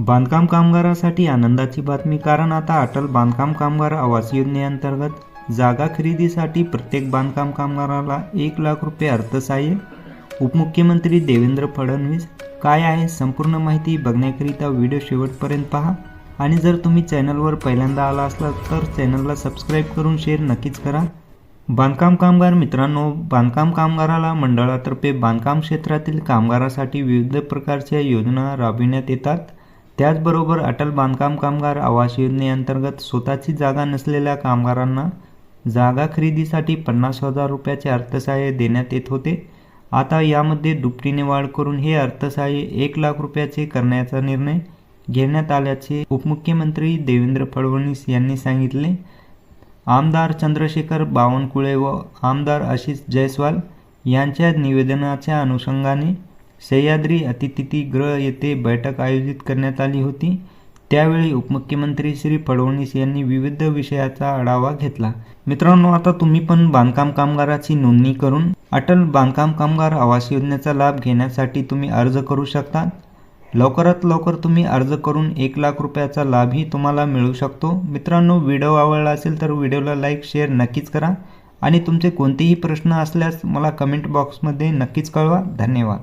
बांधकाम कामगारासाठी आनंदाची बातमी. कारण आता अटल बांधकाम कामगार आवास योजनेअंतर्गत जागा खरेदीसाठी प्रत्येक बांधकाम कामगाराला एक लाख रुपये अर्थसहाय्य. उपमुख्यमंत्री देवेंद्र फडणवीस काय आहे संपूर्ण माहिती बघण्याकरिता व्हिडिओ शेवटपर्यंत पहा. आणि जर तुम्ही चॅनलवर पहिल्यांदा आला असला तर चॅनलला सबस्क्राईब करून शेअर नक्कीच करा. बांधकाम कामगार मित्रांनो बांधकाम कामगाराला मंडळातर्फे बांधकाम क्षेत्रातील कामगारासाठी विविध प्रकारच्या योजना राबविण्यात येतात. त्याचबरोबर अटल बांधकाम कामगार आवास योजनेअंतर्गत स्वतःची जागा नसलेल्या कामगारांना जागा खरेदीसाठी पन्नास हजार रुपयाचे अर्थसहाय्य देण्यात येत होते. आता यामध्ये दुपटीने वाढ करून हे अर्थसहाय्य एक लाख रुपयाचे करण्याचा निर्णय घेण्यात आल्याचे उपमुख्यमंत्री देवेंद्र फडणवीस यांनी सांगितले. आमदार चंद्रशेखर बावनकुळे व आमदार आशिष जयस्वाल यांच्या निवेदनाच्या अनुषंगाने सह्याद्री अतिथिगृह येथे बैठक आयोजित करण्यात आली होती. त्यावेळी उपमुख्यमंत्री श्री फडणवीस यांनी विविध विषयाचा आढावा घेतला. मित्रांनो आता तुम्ही पण बांधकाम कामगाराची नोंदणी करून अटल बांधकाम कामगार आवास योजनेचा लाभ घेण्यासाठी तुम्ही अर्ज करू शकता. लवकरात लवकर तुम्ही अर्ज करून एक लाख रुपयाचा लाभही तुम्हाला मिळू शकतो. मित्रांनो व्हिडिओ आवडला असेल तर व्हिडिओला लाईक शेअर नक्कीच करा. आणि तुमचे कोणतेही प्रश्न असल्यास मला कमेंट बॉक्समध्ये नक्कीच कळवा. धन्यवाद.